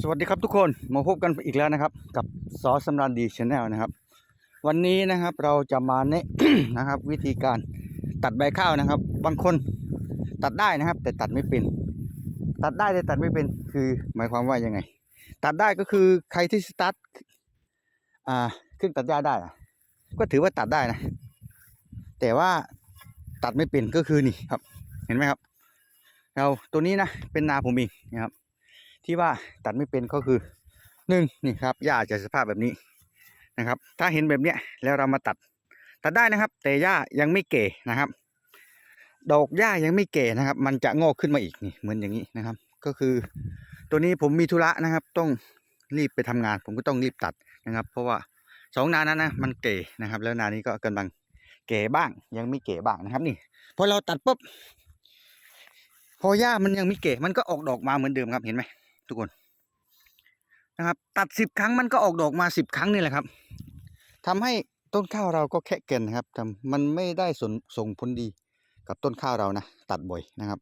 สวัสดีครับทุกคนมาพบกันอีกแล้วนะครับ กับซอสสำรันดีชาแนลนะครับ วันนี้นะครับเราจะมาแนะนะครับ วิธีการตัดใบข้าวนะครับ บางคนตัดได้นะครับ แต่ตัดไม่เป็น ตัดได้แต่ตัดไม่เป็นคือหมายความว่ายังไง ตัดได้ก็คือใครที่สตาร์ทอ่าเครื่องตัดหญ้าได้ก็ถือว่าตัดได้นะ แต่ว่าตัดไม่เป็นก็คือนี่ครับ เห็นไหมครับ เราตัวนี้นะเป็นนาผมเองนะครับ ที่ว่าตัดไม่เป็นก็คือหนึ่งนี่ครับหญ้าจะสภาพแบบนี้นะครับ ถ้าเห็นแบบเนี้ยแล้วเรามาตัดตัดได้นะครับ แต่หญ้ายังไม่เก่นะครับ ดอกหญ้ายังไม่เก่นะครับ มันจะงอกขึ้นมาอีกนี่เหมือนอย่างนี้นะครับ ก็คือตัวนี้ผมมีธุระนะครับ ต้องรีบไปทำงาน ผมก็ต้องรีบตัดนะครับ เพราะว่าสองนานั้นนะมันเก่นะครับ แล้วนานี้ก็กำลังเก่บ้าง ยังไม่เก่บ้างนะครับ นี่พอเราตัดปุ๊บพอหญ้ามันยังไม่เก่มันก็ออกดอกมาเหมือนเดิมครับเห็นไหม ทุกคนนะครับ ตัดสิบครั้งมันก็ออกดอกมาสิบครั้งนี่แหละครับทำให้ต้นข้าวเราก็แค่เกินนะครับแต่มันไม่ได้ส่งส่งผลดีกับต้นข้าวเรานะตัดบ่อยนะครับ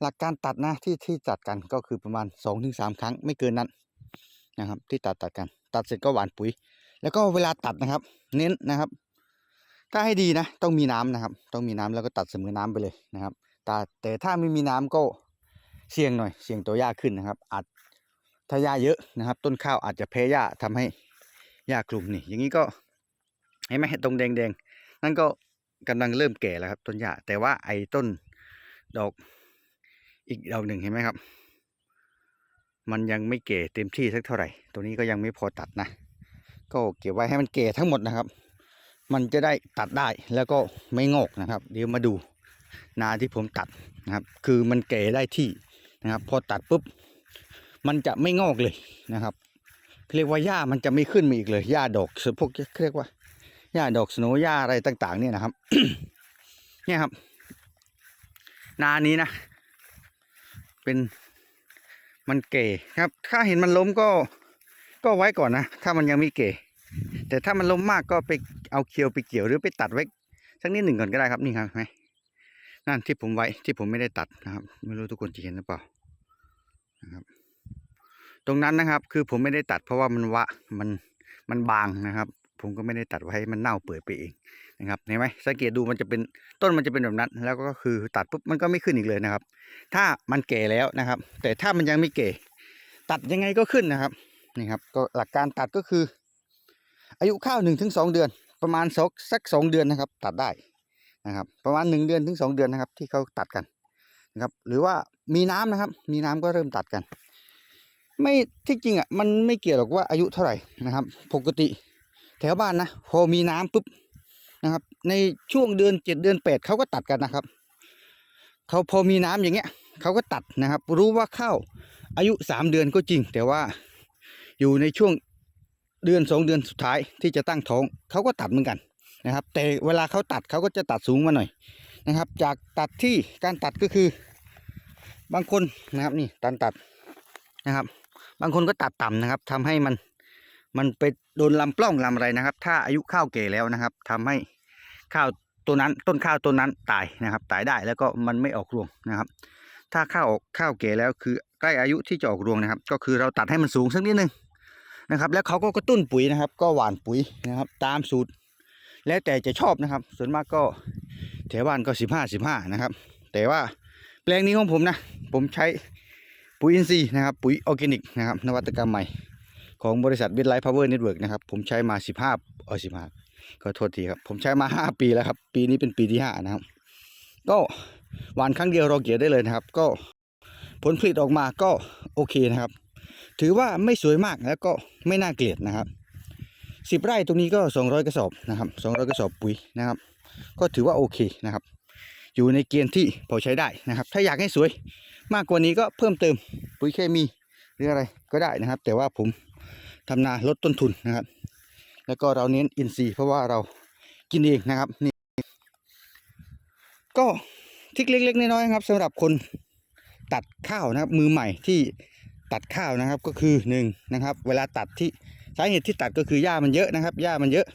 หลักการตัดนะที่ที่ตัดกันก็คือประมาณสองถึงสามครั้งไม่เกินนั้นนะครับ ที่ตัดตัดกัน ตัดเสร็จก็หว่านปุ๋ย แล้วก็เวลาตัดนะครับ เน้นนะครับ ถ้าให้ดีนะ ต้องมีน้ำนะครับ ต้องมีน้ำแล้วก็ตัดเสมอน้ำไปเลยนะครับแต่แต่ถ้าไม่มีน้ำก็ เสี่ยงหน่อย เสี่ยงตัวหญ้าขึ้นนะครับ อาจถ้าหญ้าเยอะนะครับ ต้นข้าวอาจจะแพ้หญ้าทำให้หญ้ากลุ่มนี่ อย่างนี้ก็เห็นไหมตรงแดงๆ นั่นก็กำลังเริ่มแก่แล้วครับ ต้นหญ้าแต่ว่าไอ้ต้นดอกอีกดอกหนึ่งเห็นไหมครับ มันยังไม่เก่เต็มที่สักเท่าไหร่ ตัวนี้ก็ยังไม่พอตัดนะ ก็เก็บไว้ให้มันเก่ทั้งหมดนะครับ มันจะได้ตัดได้แล้วก็ไม่งอกนะครับ เดี๋ยวมาดูนาที่ผมตัดนะครับ คือมันเก่ได้ที่ นะครับ พอตัดปุ๊บมันจะไม่งอกเลยนะครับเรียกว่าหญ้ามันจะไม่ขึ้นมาอีกเลยหญ้าดอกพวกเรียกว่าหญ้าดอกสโนหญ้าอะไรต่าง ๆ เนี่ยนะครับเนี่ยครับ นานี้นะ เป็นมันเก๋ครับ ถ้าเห็นมันล้มก็ก็ไว้ก่อนนะ ถ้ามันยังไม่เก๋แต่ถ้ามันล้มมากก็ไปเอาเคียวไปเกี่ยวหรือไปตัดไว้สักนิดหนึ่งก่อนก็ได้ครับนี่ครับไหมนั่นที่ผมไว้ที่ผมไม่ได้ตัดนะครับ ไม่รู้ทุกคนจะเห็นหรือเปล่า นะครับ ตรงนั้นนะครับ คือผมไม่ได้ตัดเพราะว่ามันวะมันมันบางนะครับ ผมก็ไม่ได้ตัดไว้ให้มันเน่าเปื่อยไปเองนะครับเห็นไหมสังเกตดูมันจะเป็นต้นมันจะเป็นแบบนั้น แล้วก็คือตัดปุ๊บมันก็ไม่ขึ้นอีกเลยนะครับ ถ้ามันแก่แล้วนะครับ แต่ถ้ามันยังไม่แก่ ตัดยังไงก็ขึ้นนะครับนี่ครับก็หลักการตัดก็คือ อายุข้าวหนึ่งถึงสองเดือน ประมาณสักสักสองเดือนนะครับ ตัดได้นะครับ ประมาณหนึ่งเดือนถึงสองเดือนนะครับ ที่เขาตัดกัน นะครับ หรือว่ามีน้ำนะครับ มีน้ำก็เริ่มตัดกัน ไม่ที่จริงอะมันไม่เกี่ยวหรอกว่าอายุเท่าไหร่นะครับ ปกติแถวบ้านนะพอมีน้ำปุ๊บนะครับ ในช่วงเดือนเจ็ดเดือนแปดเขาก็ตัดกันนะครับเขาพอมีน้ำอย่างเงี้ยเขาก็ตัดนะครับ รู้ว่าข้าวอายุสามเดือนก็จริง แต่ว่าอยู่ในช่วงเดือนสองเดือนสุดท้ายที่จะตั้งท้องเขาก็ตัดเหมือนกันนะครับ แต่เวลาเขาตัดเขาก็จะตัดสูงมาหน่อย นะครับ จากตัดที่การตัดก็คือบางคนนะครับนี่ตันตัดนะครับ บางคนก็ตัดต่ำนะครับทำให้มันมันไปโดนลำปล้องลำอะไรนะครับ ถ้าอายุข้าวเก่แล้วนะครับทำให้ข้าวตัวนั้นต้นข้าวต้นนั้นตายนะครับ ตายได้แล้วก็มันไม่ออกรวงนะครับ ถ้าข้าวออกข้าวเก่แล้วคือใกล้อายุที่จะออกรวงนะครับ ก็คือเราตัดให้มันสูงสักนิดนึงนะครับ แล้วเขาก็กระตุ้นปุ๋ยนะครับ ก็หว่านปุ๋ยนะครับ ตามสูตร แล้วแต่จะชอบนะครับ ส่วนมากก็ แถวบ้านก็สิบห้าสิบห้านะครับ แต่ว่าแปลงนี้ของผมนะ ผมใช้ปุ๋ยอินทรีย์นะครับปุ๋ยออร์แกนิกนะครับนวัตกรรมใหม่ของบริษัทวิทไลท์พาวเวอร์เน็ตเวิร์กนะครับ ผมใช้มาสิบห้าเออสิบห้าขอโทษทีครับ ผมใช้มาห้าปีแล้วครับ ปีนี้เป็นปีที่ห้านะครับ ก็หวานครั้งเดียวเราเกี่ยวได้เลยนะครับ ก็ผลผลิตออกมาก็โอเคนะครับ ถือว่าไม่สวยมากแล้วก็ไม่น่าเกลียดนะครับสิบไร่ตรงนี้ก็สองร้อยกระสอบนะครับสองร้อยกระสอบปุ๋ยนะครับ ก็ถือว่าโอเคนะครับ อยู่ในเกณฑ์ที่พอใช้ได้นะครับ ถ้าอยากให้สวยมากกว่านี้ก็เพิ่มเติมปุ๋ยเคมีหรืออะไรก็ได้นะครับ แต่ว่าผมทำนาลดต้นทุนนะครับ แล้วก็เราเน้นอินทรีย์เพราะว่าเรากินเองนะครับนี่ก็ทิกเล็กๆน้อยๆครับสำหรับคนตัดข้าวนะครับ มือใหม่ที่ตัดข้าวนะครับก็คือหนึ่งนะครับ เวลาตัดที่สาเหตุที่ตัดก็คือหญ้ามันเยอะนะครับหญ้ามันเยอะ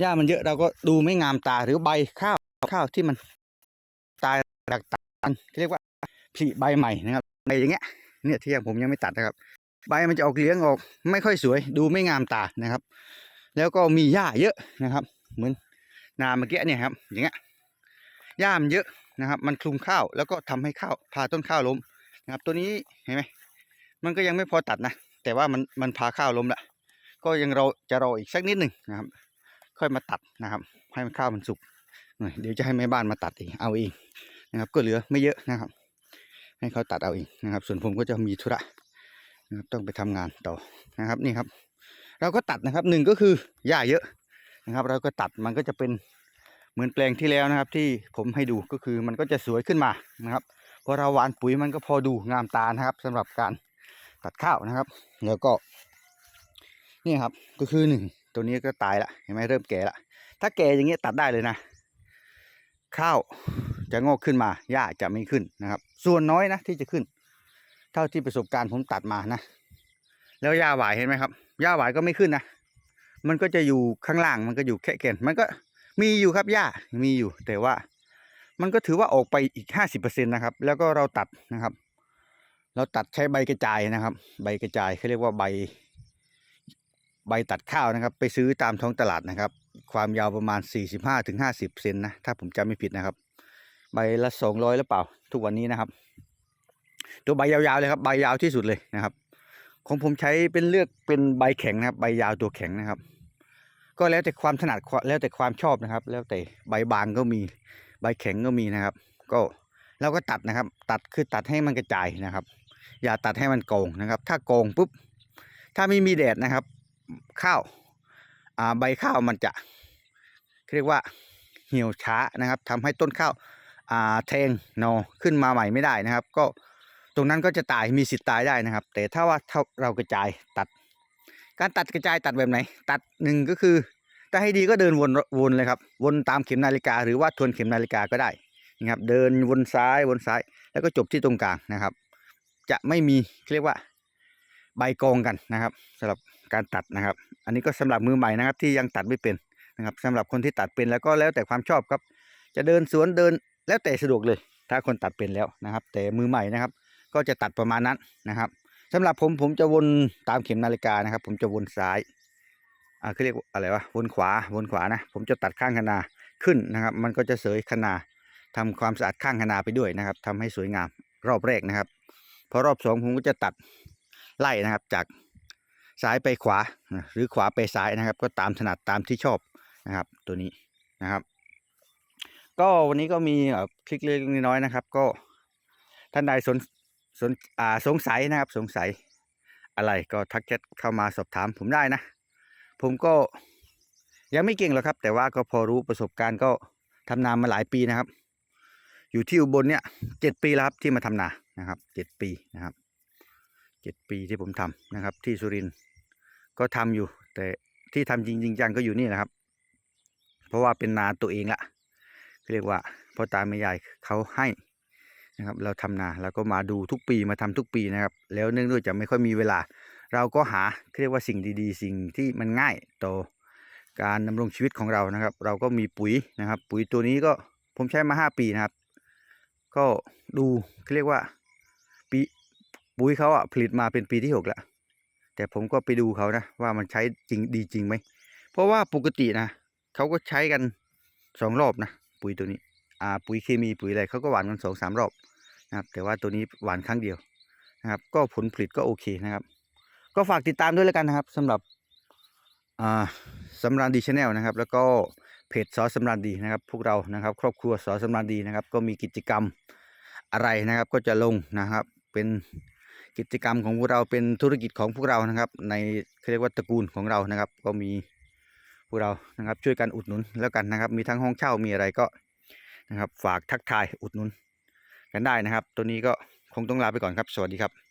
หญ้ามันเยอะเราก็ดูไม่งามตาหรือใบข้าวข้าวที่มันตายหลักตันเรียกว่าผลิใบใหม่นะครับใบอย่างเงี้ยเนี่ยที่ยังผมยังไม่ตัดนะครับ ใบมันจะออกเหลี้ยงออกไม่ค่อยสวย ดูไม่งามตานะครับ แล้วก็มีหญ้าเยอะนะครับ เหมือนนาเมื่อกี้เนี่ยครับ อย่างเงี้ยหญ้ามันเยอะนะครับ มันคลุมข้าวแล้วก็ทำให้ข้าวพาต้นข้าวล้มนะครับ ตัวนี้เห็นไหมมันก็ยังไม่พอตัดนะ แต่ว่ามันมันพาข้าวล้มละก็ยังเราจะรออีกสักนิดหนึ่งนะครับ ค่อยมาตัดนะครับ ให้มันข้าวมันสุกหน่อยเดี๋ยวจะให้แม่บ้านมาตัดเองเอาเองนะครับ ก็เหลือไม่เยอะนะครับ ให้เขาตัดเอาเองนะครับ ส่วนผมก็จะมีธุระนะครับต้องไปทำงานต่อนะครับนี่ครับ เราก็ตัดนะครับหนึ่งก็คือหญ้าเยอะนะครับ เราก็ตัดมันก็จะเป็นเหมือนแปลงที่แล้วนะครับ ที่ผมให้ดูก็คือมันก็จะสวยขึ้นมานะครับพอเราหวานปุ๋ยมันก็พอดูงามตานะครับสำหรับการตัดข้าวนะครับ แล้วก็นี่ครับก็คือหนึ่ง ตัวนี้ก็ตายละเห็นไหมเริ่มแก่ละถ้าแก่อย่างเงี้ยตัดได้เลยนะ ข้าวจะงอกขึ้นมาหญ้าจะไม่ขึ้นนะครับ ส่วนน้อยนะที่จะขึ้น เท่าที่ประสบการณ์ผมตัดมานะ แล้วหญ้าหวายเห็นไหมครับหญ้าหวายก็ไม่ขึ้นนะมันก็จะอยู่ข้างล่างมันก็อยู่แค่เกนมันก็มีอยู่ครับหญ้ามีอยู่ แต่ว่ามันก็ถือว่าออกไปอีกห้าสิบเปอร์เซ็นต์นะครับ แล้วก็เราตัดนะครับ เราตัดใช้ใบกระจายนะครับ ใบกระจายเขาเรียกว่าใบ ใบตัดข้าวนะครับ ไปซื้อตามท้องตลาดนะครับ ความยาวประมาณ 45ถึง50 เซนนะถ้าผมจำไม่ผิดนะครับ ใบละ200หรือเปล่า ทุกวันนี้นะครับ ตัวใบยาวๆเลยครับใบยาวที่สุดเลยนะครับ ของผมใช้เป็นเลือกเป็นใบแข็งนะครับ ใบยาวตัวแข็งนะครับ ก็แล้วแต่ความถนัดแล้วแต่ความชอบนะครับ แล้วแต่ใบบางก็มีใบแข็งก็มีนะครับ ก็เราก็ตัดนะครับ ตัดคือตัดให้มันกระจายนะครับ อย่าตัดให้มันโกงนะครับ ถ้าโกงปุ๊บถ้าไม่มีแดดนะครับ ข้าวาใบข้าวมันจะเรียกว่าเหี่ยวช้านะครับทำให้ต้นข้าวาแทงหนอขึ้นมาใหม่ไม่ได้นะครับ ก็ตรงนั้นก็จะตายมีสิทธิ์ตายได้นะครับ แต่ถ้าว่าถ้าเรากระจายตัด การตัดกระจายตัดแบบไหน ตัดหนึ่งก็คือถ้าให้ดีก็เดินวนวนเลยครับ วนตามเข็มนาฬิกา หรือว่าทวนเข็มนาฬิกาก็ได้นะครับ เดินวนซ้ายวนซ้าย แล้วก็จบที่ตรงกลางนะครับ จะไม่มีเรียกว่าใบกองกันนะครับสำหรับ การตัดนะครับ อันนี้ก็สำหรับมือใหม่นะครับ ที่ยังตัดไม่เป็นนะครับสำหรับคนที่ตัดเป็นแล้วก็แล้วแต่ความชอบครับ จะเดินสวนเดินแล้วแต่สะดวกเลย ถ้าคนตัดเป็นแล้วนะครับ แต่มือใหม่นะครับ ก็จะตัดประมาณนั้นนะครับสำหรับผมผมจะวนตามเข็มนาฬิกานะครับ ผมจะวนซ้ายอ่าเขาเรียกอะไรวะวนขวาวนขวานะ ผมจะตัดข้างคนาขึ้นนะครับ มันก็จะเสยคนาทำความสะอาดข้างคนาไปด้วยนะครับทำให้สวยงามรอบแรกนะครับพอรอบสองผมก็จะตัดไล่นะครับจาก ซ้ายไปขวา หรือขวาไปซ้ายนะครับ ก็ตามถนัดตามที่ชอบนะครับ ตัวนี้นะครับ ก็วันนี้ก็มีคลิกเล็กน้อยนะครับ ก็ท่านใดสนสนอ่าสงสัยนะครับ สงสัยอะไรก็ทักแชทเข้ามาสอบถามผมได้นะ ผมก็ยังไม่เก่งหรอกครับ แต่ว่าก็พอรู้ประสบการณ์ก็ทำนามาหลายปีนะครับ อยู่ที่อุบลเนี่ยเจ็ดปีแล้วครับที่มาทำนานะครับเจ็ดปีนะครับเจ็ดปีที่ผมทำนะครับ ที่สุรินทร์ ก็ทำอยู่ แต่ที่ทำจริงจริงจังก็อยู่นี่แหละครับ เพราะว่าเป็นนาตัวเองละเรียกว่าพ่อตาแม่ยายเขาให้นะครับ เราทำนาเราก็มาดูทุกปีมาทำทุกปีนะครับ แล้วเนื่องด้วยจะไม่ค่อยมีเวลา เราก็หาเรียกว่าสิ่งดีๆ สิ่งที่มันง่ายต่อการดำรงชีวิตของเรานะครับ เราก็มีปุ๋ยนะครับ ปุ๋ยตัวนี้ก็ผมใช้มาห้าปีนะครับ ก็ดูเรียกว่าปีปุ๋ยเขาอะผลิตมาเป็นปีที่หกแล้ว แต่ผมก็ไปดูเขานะ ว่ามันใช้จริงดีจริงไหม เพราะว่าปกตินะเขาก็ใช้กันสองรอบนะปุ๋ยตัวนี้อ่าปุ๋ยเคมีปุ๋ยอะไรเขาก็หวานกันสองสามรอบนะครับ แต่ว่าตัวนี้หวานครั้งเดียวนะครับ ก็ผลผลิตก็โอเคนะครับ ก็ฝากติดตามด้วยแล้วกันนะครับสำหรับอ่าสำรานดีชาแนลนะครับ แล้วก็เพจสอสำรานดีนะครับ พวกเรานะครับ ครอบครัวสอสำรานดีนะครับ ก็มีกิจกรรมอะไรนะครับ ก็จะลงนะครับเป็น กิจกรรมของพวกเราเป็นธุรกิจของพวกเรานะครับ ในเขาเรียกว่าตระกูลของเรานะครับ ก็มีพวกเรานะครับช่วยกันอุดหนุนแล้วกันนะครับ มีทั้งห้องเช่ามีอะไรก็นะครับ ฝากทักทายอุดหนุนกันได้นะครับ ตัวนี้ก็คงต้องลาไปก่อนครับ สวัสดีครับ